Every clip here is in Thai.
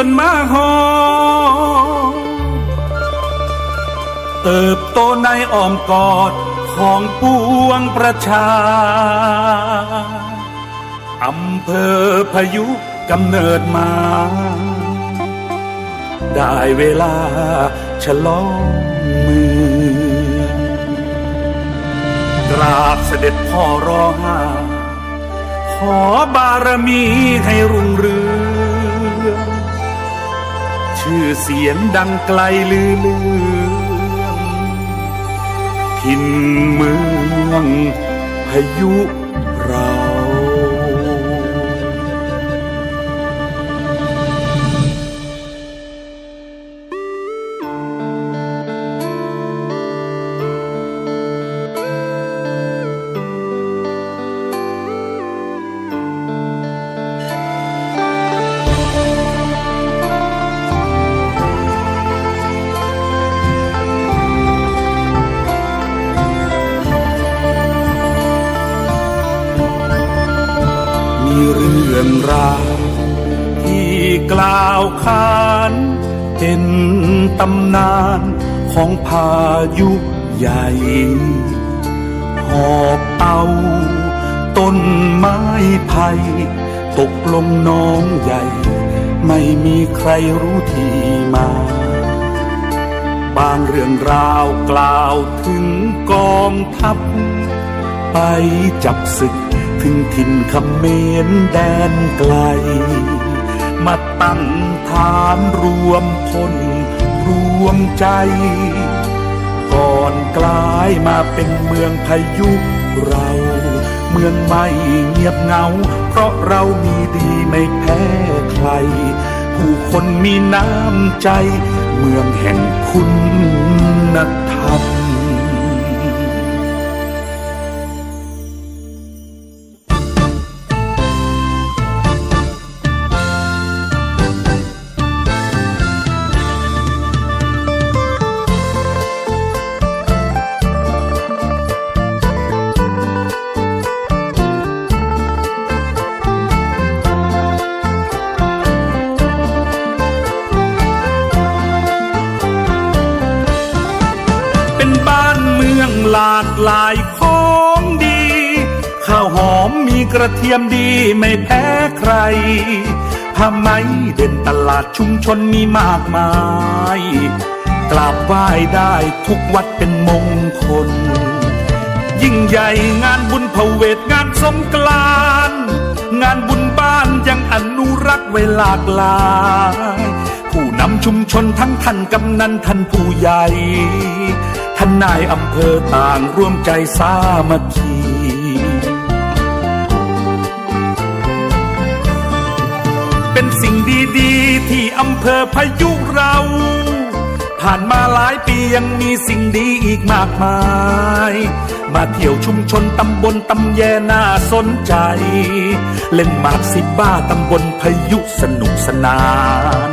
จนมาฮอเติบโตในอ้อมกอดของปวงประชา อำเภอพายุกำเนิดมา ได้เวลาฉลองเมืองกราบเสด็จพ่อรอห้าขอบารมีให้รุ่งเรือง ชื่อเสียงดังไกลลือเลืองถิ่นเมืองพายุ ราที่กล่าวขานเป็นตำนานของพายุใหญ่ หอบเอาต้นไม้ไผ่ตกลงน้องใหญ่ ไม่มีใครรู้ที่มา บางเรื่องราวกล่าวถึงกองทัพ ไปจับศึก ถึงถิ่นคำเมนแดนไกล มาตั้งฐานรวมพลรวมใจ ก่อนกลายมาเป็นเมืองพายุเรา เมืองไม่เงียบเงา เพราะเรามีดีไม่แพ้ใคร ผู้คนมีน้ำใจ เมืองแห่งคุณธรรม ข้าวหอมมีกระเทียมดีไม่แพ้ใครผ้าไหมเด่นตลาดชุมชนมีมากมาย กราบไหว้ได้ทุกวัดเป็นมงคล ยิ่งใหญ่งานบุญพเวทงานสงกรานงานบุญบ้านยังอนุรักษ์ไว้หลากลาผู้นำชุมชนทั้งท่านกำนันท่านผู้ใหญ่ท่านนายอำเภอต่างร่วมใจสามัคคี ดีๆ ที่อำเภอพายุเรา ผ่านมาหลายปียังมีสิ่งดีอีกมากมาย มาเที่ยวชุมชนตำบลตำแยน่าสนใจ เล่นหมากสิบ้าตำบลพายุสนุกสนาน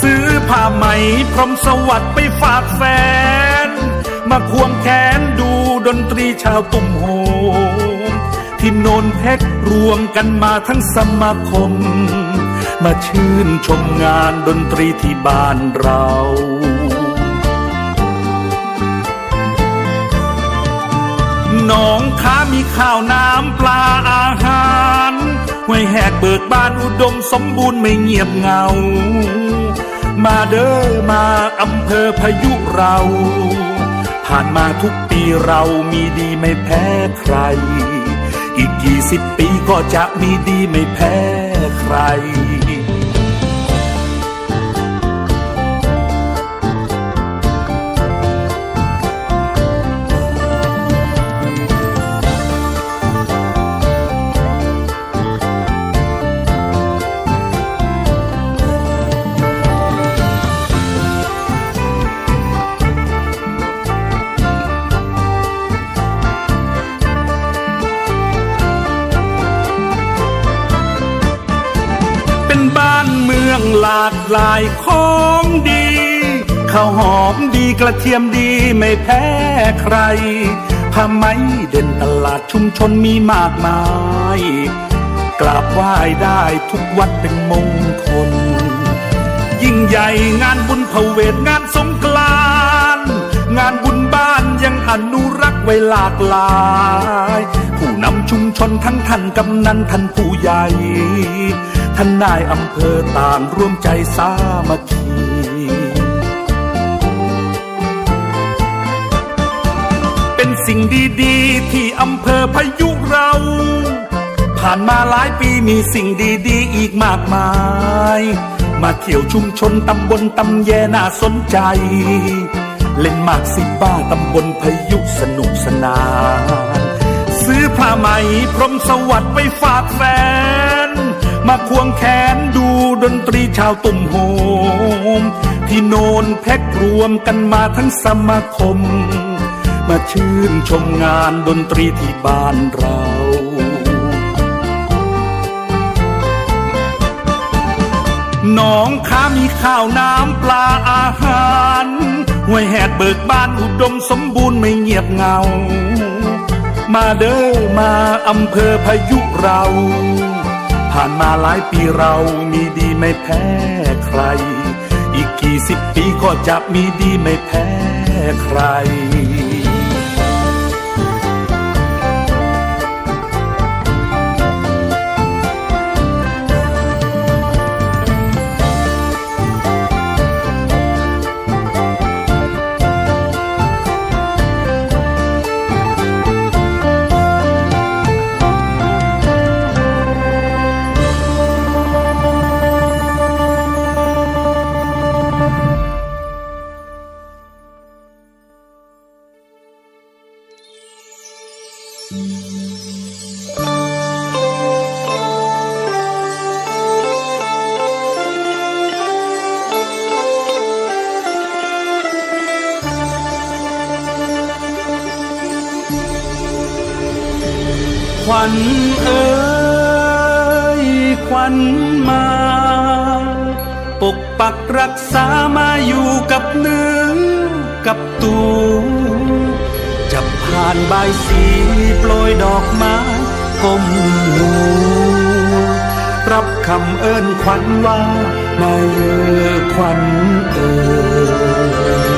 ซื้อผ้าไหมพรหมสวัสดิ์ไปฝากแฟน มาควงแขนดูดนตรีชาวตุ้มโฮมที่โนนเพชรรวมกันมาทั้งสมาคม มาชื่นชมงานดนตรีที่บ้านเราหนองค้ามีข้าวน้ำปลาอาหารห้วยแหกเบิกบานอุดมสมบูรณ์ไม่เงียบเงา มาเด้อมาอำเภอพายุเรา ผ่านมาทุกปีเรามีดีไม่แพ้ใคร อีกกี่สิบปีก็จะมีดีไม่แพ้ใคร ลากหลายของดีข้าวหอมดีกระเทียมดีไม่แพ้ใครผ้าไหมเด่นตลาดชุมชนมีมากมาย กราบไหว้ได้ทุกวัดเป็นมงคล ยิ่งใหญ่งานบุญเผเวทงานสงกรานงานบุญบ้านยังอนุรักษ์ไว้หลากหลาย ผู้นำชุมชนทั้งท่านกำนันท่านผู้ใหญ่ ท่านนายอำเภอต่างร่วมใจสามัคคีเป็นสิ่งดีๆ ที่อำเภอพายุเรา ผ่านมาหลายปีมีสิ่งดีๆ อีกมากมาย มาเที่ยวชุมชนตำบลตำแยน่าสนใจ เล่นมากสิบ้าตำบลพายุสนุกสนาน ซื้อผ้าไหมพรมสวัสดิ์ไปฝากแฟน มาควงแขนดูดนตรีชาวตุ่มโฮมที่โนนแพ็กรวมกันมาทั้งสมาคม มาชื่นชมงานดนตรีที่บ้านเราน้องค้ามีข้าวน้ำปลาอาหารห้วยแหดเบิกบ้านอุดมสมบูรณ์ไม่เงียบเงา มาเด้อมาอำเภอพายุเรา ผ่านมาหลายปีเรามีดีไม่แพ้ใคร อีกกี่สิบปีก็จะมีดีไม่แพ้ใคร ขวัญเอ๋ยขวัญมา ปกปักรักษามาอยู่กับเนื้อกับตัวจะผ่านใบสีโปรยดอกไม้ก้มหัวรับคำเอิ้นขวัญว่ามาเยอขวัญเอ๋ย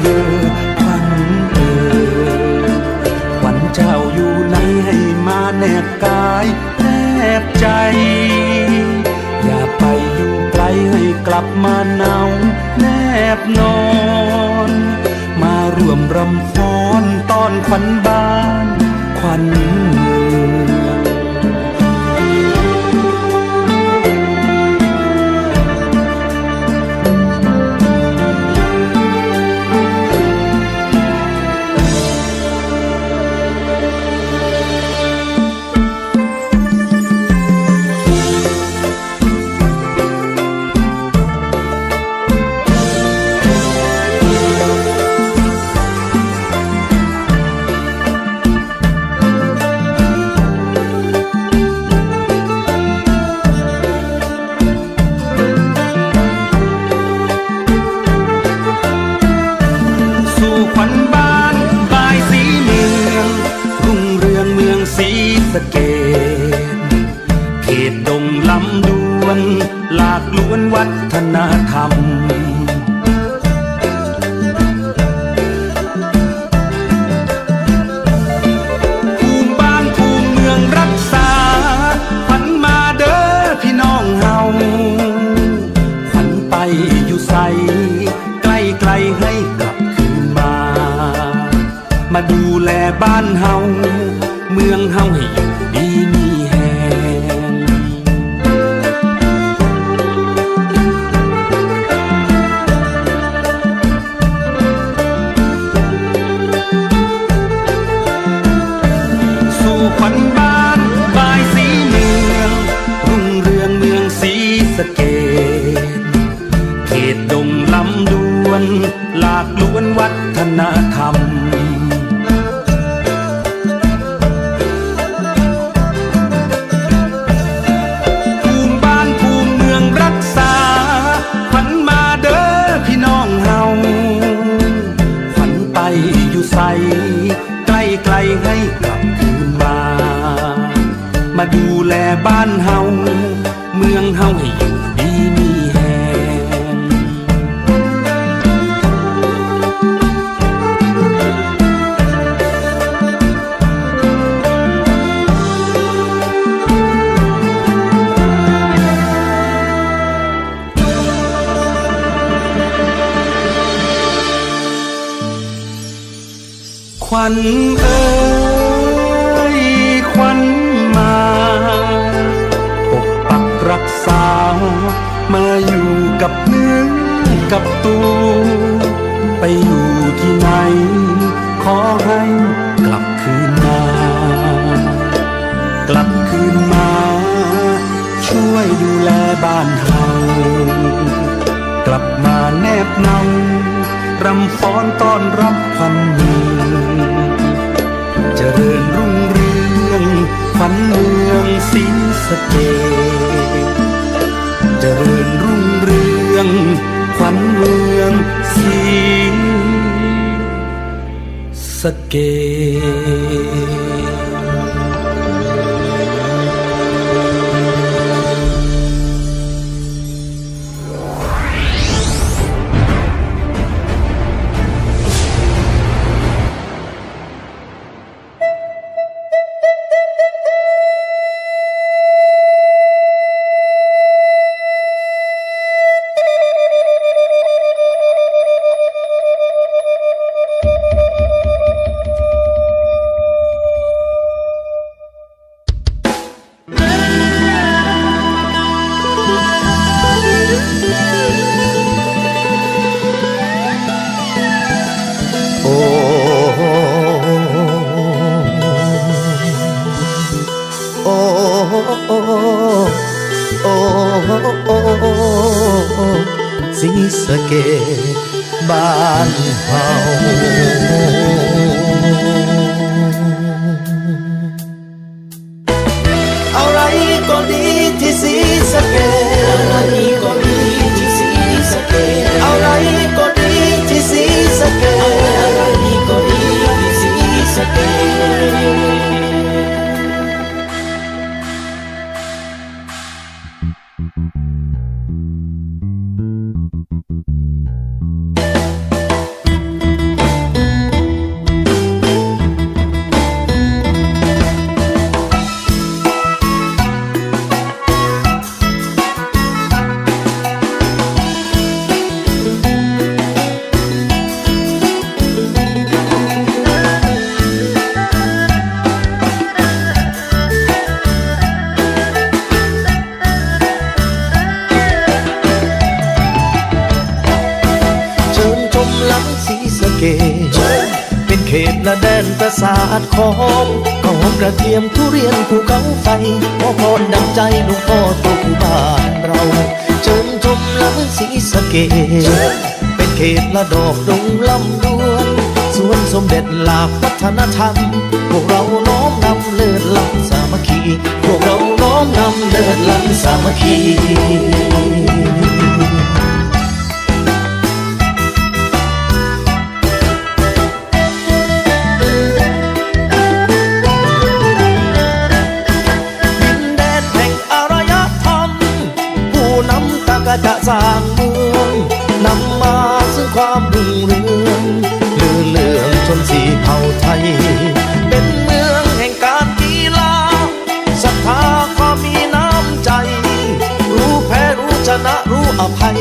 เยอขวัญเอ๋ยขวัญเจ้าอยู่ไหนให้มาแนบกายแนบใจ อย่าไปอยู่ไกลให้กลับมาเนาแนบนอน มาร่วมรำฟ้อนตอนขวัญบ้านขวัญเมือง บ้านเฮา วัญเอ้ยขวัญมาปกปักรักษา มาอยู่กับเนื้อกับตัว ไปอยู่ที่ไหน ขอให้กลับคืนมา กลับคืนมา ช่วยดูแลบ้านเฮากลับมาแนบเนา รำฟ้อนต้อนรับควันเมืองเจริญรุ่งเรืองขวัญเมืองสีสเกเจริญรุ่งเรืองขวัญเมืองสีสเก สีสะเกตบ้านเฮาอะไรก็ดีที่สีสะเกตอะไรก็ดีที่สีสะเกอะไรก็ดีที่สีสะเกอะไรก็ดีที่สีสะเกต ประสาทของก็หอมกระเทียมทุเรียนภูเขาไฟขอพรดังใจหลวงพ่อตกบ้านเราเชิญชมลังสีสะเกตเป็นเขตละดอกดงลำดวนสวนสมเด็จหลากวัฒนธรรม พวกเราน้อมนำเลิศล้ำสามัคคี พวกเราน้อมนำเลิศล้ำสามัคคี นำตากะจะสร้างเมืองนำมาซึ่งความรุ่งเรืองลือเลืองชนสีเผ่าไทย เป็นเมืองแห่งการกีฬาศรัทธาความมีน้ำใจ รู้แพ้รู้ชนะรู้อภัย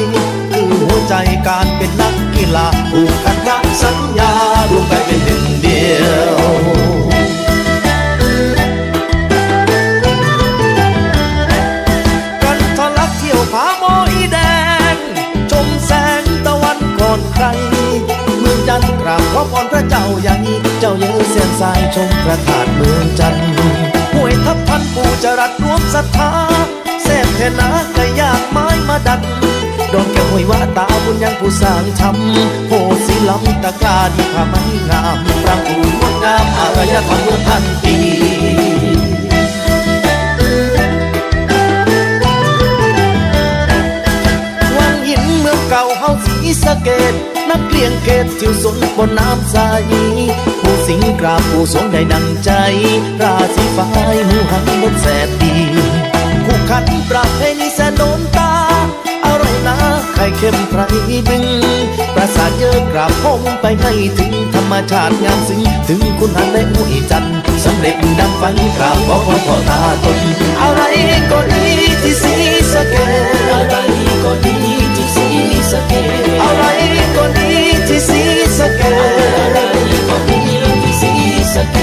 คือหัวใจการเป็นนักกีฬาผูกพันธสัญญารวมไปเป็นหนึ่งเดียว ใหญ่เจ้าเยอะเสียนสายชมพระธาตุเมืองจันทร์ห้วยทับพันปู่จรัสรวมศรัทธาแซ่บแทนาไก่ย่างไม้มาดันดอกแก้วห้วยว่าตาบุญยังผู้สร้างทำโพสีลำตะกร้าดีผ้าไม้งามรางปูงดงามอารยธรรมเมืองพันปี สะเกดนักเลี้ยงเกตจิวสนบนน้ำใส ผู้สิงกราบผู้สงได้ดังใจ ราศีฟ้ายหูหังบนแสดดีขันประเพณี ไข่เค็มไพรดึง ประสาทเยอะกราบผมไปให้ถึงธรรมชาติงามซึ้งถึงคุณหันและอุ้ยจันทร์สำเร็จดังฝันกราบบอกพ่อตาตนอะไรก็ดีที่สีสะเกดอะไรก็ดีที่สีสะเกดอะไรก็ดีที่สีสะเกดอะไรก็ดีที่สีสะเก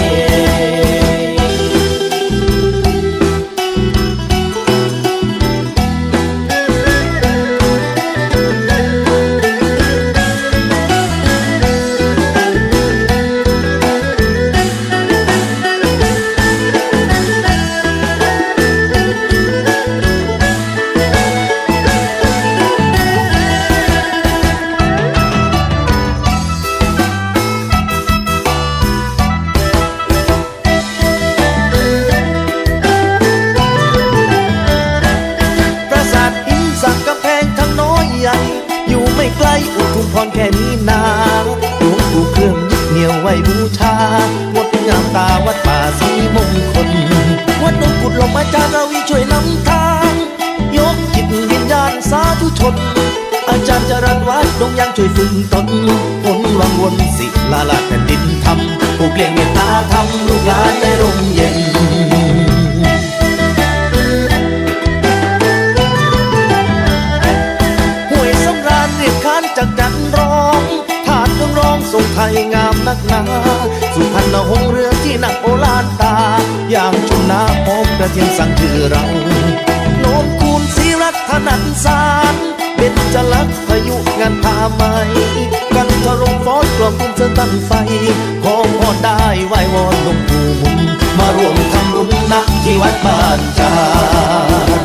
ดงยังช่วยฝึกตนผลวังวนศิลาลาแผ่นดินธรรมผู้เกลียงเมตตาธรรมลูกหลานได้ร่มเย็นห่วยสำราญเรียกขานจากดันร้องถาดเครื่องร้องทรงไทยงามนักหนาสุพรรณหงเรือที่นักโอลานตา อย่างชุมนาหอมกระเทียมสั่งชื่อเราโน้มคูณศรีรัตนันสาร เป็นจลักพายุงานผ้าไหมกันทรงฟอสกลอมกุมเสตั้งไฟขอพรได้ไหว้วอนหลวงปู่มุนมารวมทำบุญนักที่วัดบ้านจาน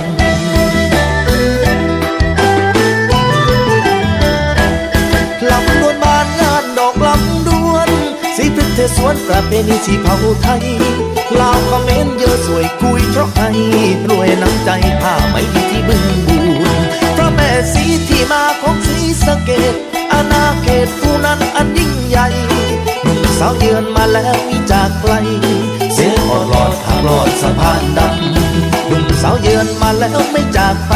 ลำดวนบานงานดอกลำดวนสีพฤกษ์เทสวนประเพณีสีเผาไทยลาวคอมเขมนเยอะสวยคุยเพราะไอ้รวยน้ำใจผ้าไหม่ดีที่บึงบูน แม่สีที่มาของสีสะเกดอาณาเขตผู้นั้นอันยิ่งใหญ่สาวเยือนมาแล้วมีจากไกล เสียงอดหลอดทางลอดสะพานดำหนุ่มสาวเยือนมาแล้วไม่จากไป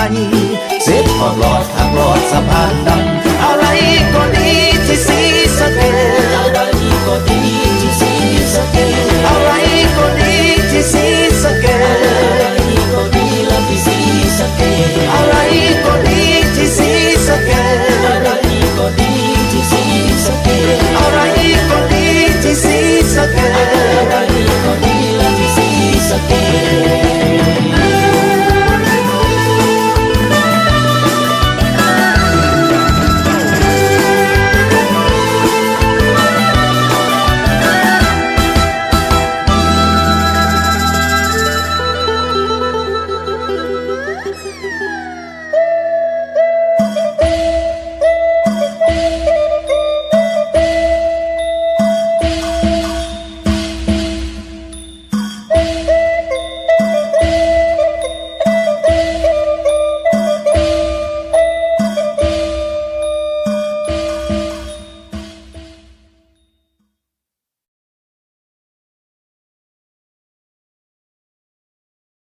เสียงอดหลอดทางลอดสะพานดำอะไรก็ดีที่สีสะเกดอะไรก็ดีที่สีสะเกดอะไรก็ดีอะไรก็ดีที่สีสะเกดอะไรก็ดี สีสะอะไรก็ดีที่สีสะเกดอะไรก็ดีที่สีสะเกดอะไรก็ดีที่สีสะเกด